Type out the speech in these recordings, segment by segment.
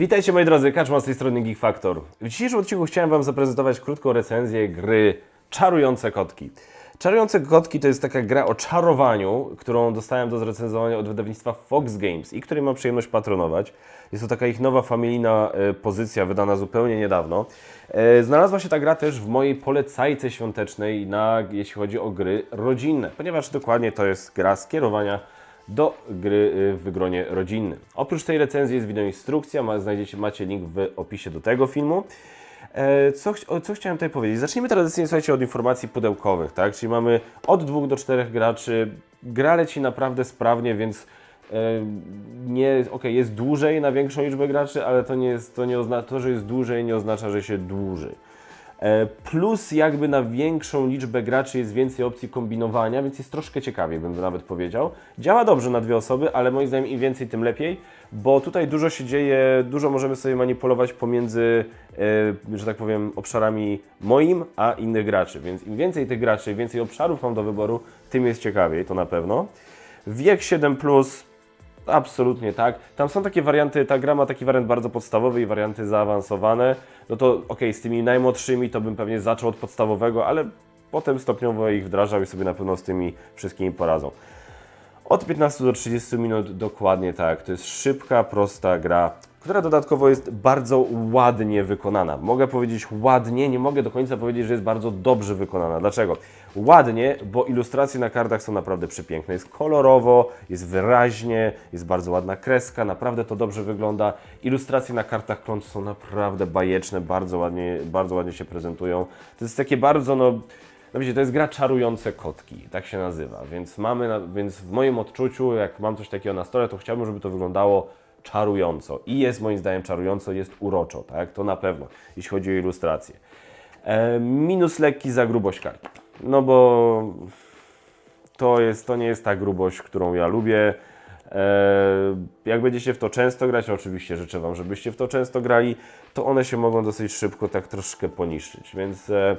Witajcie moi drodzy, Kaczma z tej strony Geek Factor. W dzisiejszym odcinku chciałem Wam zaprezentować krótką recenzję gry Czarujące Kotki. Czarujące Kotki to jest taka gra o czarowaniu, którą dostałem do zrecenzowania od wydawnictwa Fox Games i której mam przyjemność patronować. Jest to taka ich nowa familijna e, pozycja, wydana zupełnie niedawno. E, Znalazła się ta gra też w mojej polecajce świątecznej, na, jeśli chodzi o gry rodzinne, ponieważ dokładnie to jest gra skierowania do gry y, w gronie rodzinnym. Oprócz tej recenzji jest wideoinstrukcja, znajdziecie, macie link w opisie do tego filmu. E, Co, co chciałem tutaj powiedzieć? Zacznijmy tradycyjnie, słuchajcie, od informacji pudełkowych, tak? Czyli mamy od dwóch do czterech graczy. Gra leci naprawdę sprawnie, więc e, nie, okej, jest dłużej na większą liczbę graczy, ale to nie jest, to nie oznacza, to, że jest dłużej nie oznacza, że się dłuży. E, Plus jakby na większą liczbę graczy jest więcej opcji kombinowania, więc jest troszkę ciekawiej, bym nawet powiedział. Działa dobrze na dwie osoby, ale moim zdaniem im więcej, tym lepiej, bo tutaj dużo się dzieje, dużo możemy sobie manipulować pomiędzy, e, że tak powiem, obszarami moim, a innych graczy. Więc im więcej tych graczy, więcej obszarów mam do wyboru, tym jest ciekawiej, to na pewno. Wiek 7+, plus, Absolutnie tak. Tam są takie warianty, ta gra ma taki wariant bardzo podstawowy i warianty zaawansowane. No to okej, z tymi najmłodszymi to bym pewnie zaczął od podstawowego, ale potem stopniowo ich wdrażał i sobie na pewno z tymi wszystkimi poradzą. Od 15 do 30 minut dokładnie tak. To jest szybka, prosta gra, która dodatkowo jest bardzo ładnie wykonana. Mogę powiedzieć ładnie, nie mogę do końca powiedzieć, że jest bardzo dobrze wykonana. Dlaczego? Ładnie, bo ilustracje na kartach są naprawdę przepiękne. Jest kolorowo, jest wyraźnie, jest bardzo ładna kreska, naprawdę to dobrze wygląda. Ilustracje na kartach klątw są naprawdę bajeczne, bardzo ładnie, bardzo ładnie się prezentują. To jest takie bardzo, no, no wiecie, to jest gra czarujące kotki, tak się nazywa, więc mamy, więc w moim odczuciu, jak mam coś takiego na stole, to chciałbym, żeby to wyglądało czarująco. I jest moim zdaniem czarująco, jest uroczo, tak, to na pewno, jeśli chodzi o ilustrację. E, minus lekki za grubość karty, no bo to, jest, to nie jest ta grubość, którą ja lubię. E, jak będziecie w to często grać, oczywiście życzę Wam, żebyście w to często grali, to one się mogą dosyć szybko tak troszkę poniszczyć, więc e,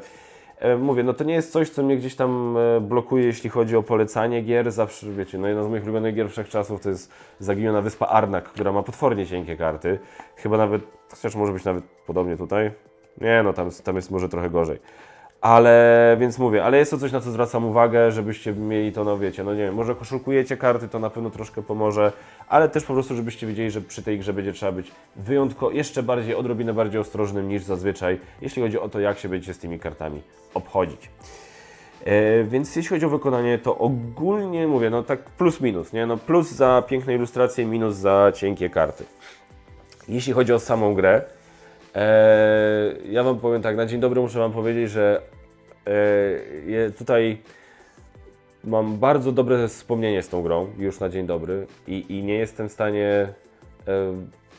mówię, no to nie jest coś, co mnie gdzieś tam e, blokuje, jeśli chodzi o polecanie gier. Zawsze, wiecie, no jedna z moich ulubionych gier wszechczasów to jest Zaginiona Wyspa Arnak, która ma potwornie cienkie karty. Chyba nawet, chociaż może być nawet podobnie tutaj. Nie, no tam, tam jest może trochę gorzej. Ale, więc mówię, ale jest to coś, na co zwracam uwagę, żebyście mieli to, no wiecie, no nie wiem, może koszulkujecie karty, to na pewno troszkę pomoże, ale też po prostu, żebyście wiedzieli, że przy tej grze będzie trzeba być wyjątkowo, jeszcze bardziej, odrobinę bardziej ostrożnym niż zazwyczaj, jeśli chodzi o to, jak się będziecie z tymi kartami obchodzić. E, więc jeśli chodzi o wykonanie, to ogólnie mówię, no tak plus minus, nie? No plus za piękne ilustracje, minus za cienkie karty. Jeśli chodzi o samą grę, e, ja Wam powiem tak, na dzień dobry muszę Wam powiedzieć, że e, je, tutaj mam bardzo dobre wspomnienie z tą grą, już na dzień dobry i, i nie jestem w stanie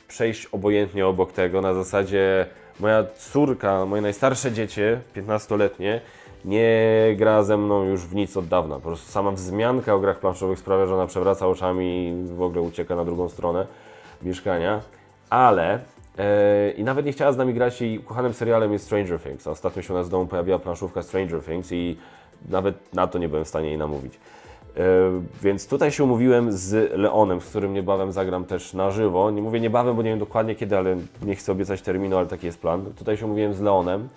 przejść obojętnie obok tego, na zasadzie moja córka, moje najstarsze dziecię, 15-letnie, nie gra ze mną już w nic od dawna. Po prostu sama wzmianka o grach planszowych sprawia, że ona przewraca oczami i w ogóle ucieka na drugą stronę mieszkania. Ale i nawet nie chciała z nami grać i kochanym serialem jest Stranger Things. A Ostatnio się u nas w domu pojawiła planszówka Stranger Things i nawet na to nie byłem w stanie jej namówić. E, Więc tutaj się umówiłem z Leonem, z którym niebawem zagram też na żywo. Nie mówię niebawem, bo nie wiem dokładnie kiedy, ale nie chcę obiecać terminu, ale taki jest plan. Tutaj się umówiłem z Leonem.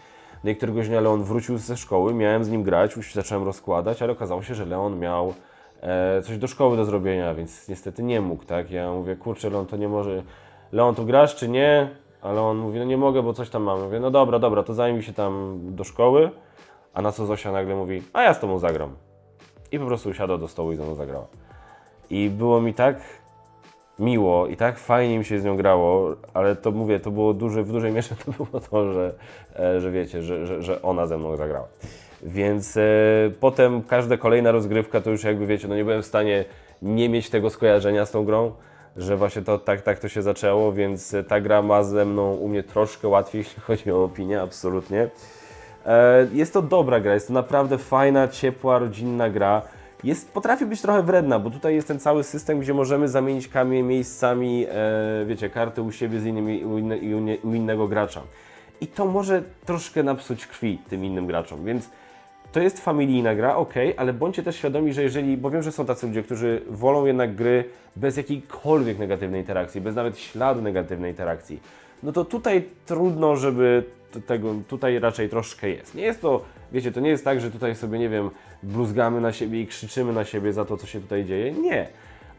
No i któregoś dnia Leon wrócił ze szkoły, miałem z nim grać, już zacząłem rozkładać, ale okazało się, że Leon miał e, coś do szkoły do zrobienia, więc niestety nie mógł, tak? Ja mówię, kurczę, Leon to nie może... Leon, tu grasz czy nie? Ale on mówi, no nie mogę, bo coś tam mam. Mówię, no dobra, dobra, to zajmij się tam do szkoły. A na co Zosia nagle mówi, a ja z tobą zagram. I po prostu usiadła do stołu i ze mną zagrała. I było mi tak miło i tak fajnie mi się z nią grało, ale to mówię, to było duże, w dużej mierze to było to, że, e, że wiecie, że, że, że ona ze mną zagrała. Więc e, potem każda kolejna rozgrywka to już jakby wiecie, no nie byłem w stanie nie mieć tego skojarzenia z tą grą, że właśnie to tak, tak to się zaczęło, więc ta gra ma ze mną u mnie troszkę łatwiej, jeśli chodzi o opinię, absolutnie. E, Jest to dobra gra, jest to naprawdę fajna, ciepła, rodzinna gra. Jest, potrafi być trochę wredna, bo tutaj jest ten cały system, gdzie możemy zamienić kamienie miejscami, e, wiecie, karty u siebie z innymi, u, inne, u innego gracza. I to może troszkę napsuć krwi tym innym graczom, więc to jest familijna gra, ok, ale bądźcie też świadomi, że jeżeli, bo wiem, że są tacy ludzie, którzy wolą jednak gry bez jakiejkolwiek negatywnej interakcji, bez nawet śladu negatywnej interakcji, no to tutaj trudno, żeby tego, tutaj raczej troszkę jest. Nie jest to, wiecie, to nie jest tak, że tutaj sobie, nie wiem, bluzgamy na siebie i krzyczymy na siebie za to, co się tutaj dzieje. Nie.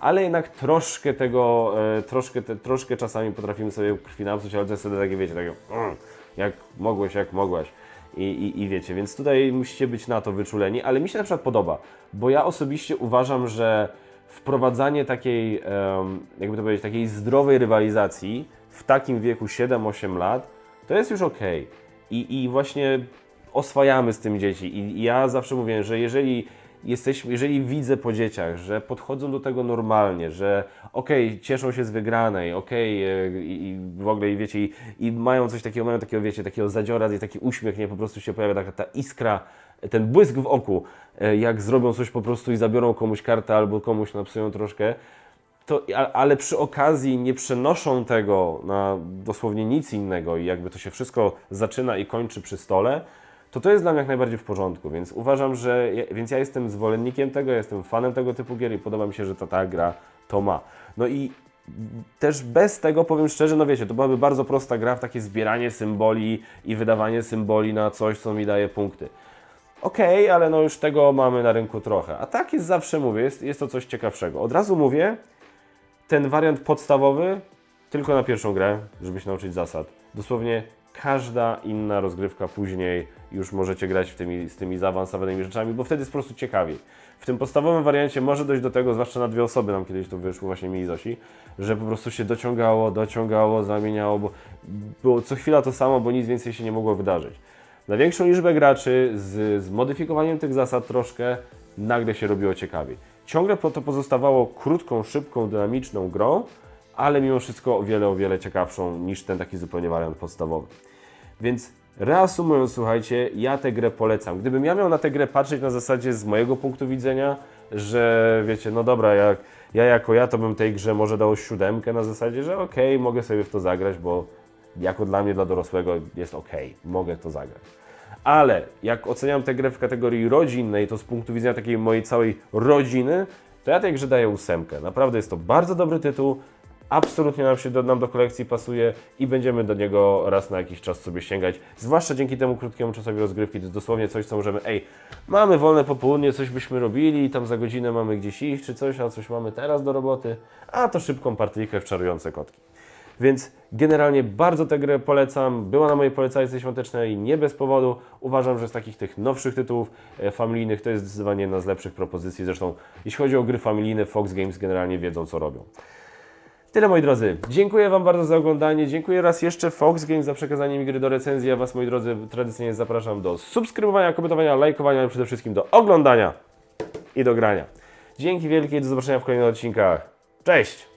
Ale jednak troszkę tego, e, troszkę, te, troszkę czasami potrafimy sobie krwi napsuć, ale to jest wtedy takie, wiecie, takie, mm, jak mogłeś, jak mogłaś. I, i, I wiecie, więc tutaj musicie być na to wyczuleni, ale mi się na przykład podoba, bo ja osobiście uważam, że wprowadzanie takiej, jakby to powiedzieć, takiej zdrowej rywalizacji w takim wieku 7-8 lat, to jest już ok. I, I właśnie oswajamy z tym dzieci. I, I ja zawsze mówię, że jeżeli jesteśmy, jeżeli widzę po dzieciach, że podchodzą do tego normalnie, że okej, cieszą się z wygranej, okej, e, i, w ogóle, i wiecie, i, i mają coś takiego, mają takiego, wiecie, takiego zadziora, i taki uśmiech, nie, po prostu się pojawia taka ta iskra, ten błysk w oku, e, jak zrobią coś po prostu i zabiorą komuś kartę albo komuś napsują troszkę, to, ale przy okazji nie przenoszą tego na dosłownie nic innego i jakby to się wszystko zaczyna i kończy przy stole, to to jest dla mnie jak najbardziej w porządku, więc uważam, że, więc ja jestem zwolennikiem tego, jestem fanem tego typu gier i podoba mi się, że ta, ta gra to ma. No i też bez tego, powiem szczerze, no wiecie, to byłaby bardzo prosta gra w takie zbieranie symboli i wydawanie symboli na coś, co mi daje punkty. Okej, ale no już tego mamy na rynku trochę. A tak jest zawsze, mówię, jest, jest to coś ciekawszego. Od razu mówię, ten wariant podstawowy tylko na pierwszą grę, żeby się nauczyć zasad. Dosłownie każda inna rozgrywka później już możecie grać tymi, z tymi zaawansowanymi rzeczami, bo wtedy jest po prostu ciekawiej. W tym podstawowym wariancie może dojść do tego, zwłaszcza na dwie osoby, nam kiedyś to wyszło właśnie mi i Zosi, że po prostu się dociągało, dociągało, zamieniało, bo było co chwila to samo, bo nic więcej się nie mogło wydarzyć. Na większą liczbę graczy z zmodyfikowaniem tych zasad troszkę nagle się robiło ciekawiej. Ciągle to pozostawało krótką, szybką, dynamiczną grą, ale mimo wszystko o wiele, o wiele ciekawszą niż ten taki zupełnie wariant podstawowy. Więc reasumując, słuchajcie, ja tę grę polecam. Gdybym ja miał na tę grę patrzeć na zasadzie z mojego punktu widzenia, że wiecie, no dobra, jak, ja jako ja to bym tej grze może dał siódemkę na zasadzie, że okej, mogę sobie w to zagrać, bo jako dla mnie, dla dorosłego jest okej, mogę w to zagrać. Ale jak oceniam tę grę w kategorii rodzinnej, to z punktu widzenia takiej mojej całej rodziny, to ja tej grze daję ósemkę. Naprawdę jest to bardzo dobry tytuł, absolutnie nam się do, nam do kolekcji pasuje i będziemy do niego raz na jakiś czas sobie sięgać. Zwłaszcza dzięki temu krótkiemu czasowi rozgrywki, to jest dosłownie coś, co możemy, ej, mamy wolne popołudnie, coś byśmy robili, tam za godzinę mamy gdzieś iść czy coś, a coś mamy teraz do roboty, a to szybką partyjkę w czarujące kotki. Więc generalnie bardzo tę grę polecam. Była na mojej polecajce świątecznej nie bez powodu. Uważam, że z takich tych nowszych tytułów e, familijnych to jest zdecydowanie jedna z lepszych propozycji. Zresztą jeśli chodzi o gry familijne, Fox Games generalnie wiedzą co robią. Tyle moi drodzy. Dziękuję Wam bardzo za oglądanie. Dziękuję raz jeszcze Fox Games za przekazanie mi gry do recenzji. Ja Was moi drodzy tradycyjnie zapraszam do subskrybowania, komentowania, lajkowania, ale przede wszystkim do oglądania i do grania. Dzięki wielkie i do zobaczenia w kolejnych odcinkach. Cześć!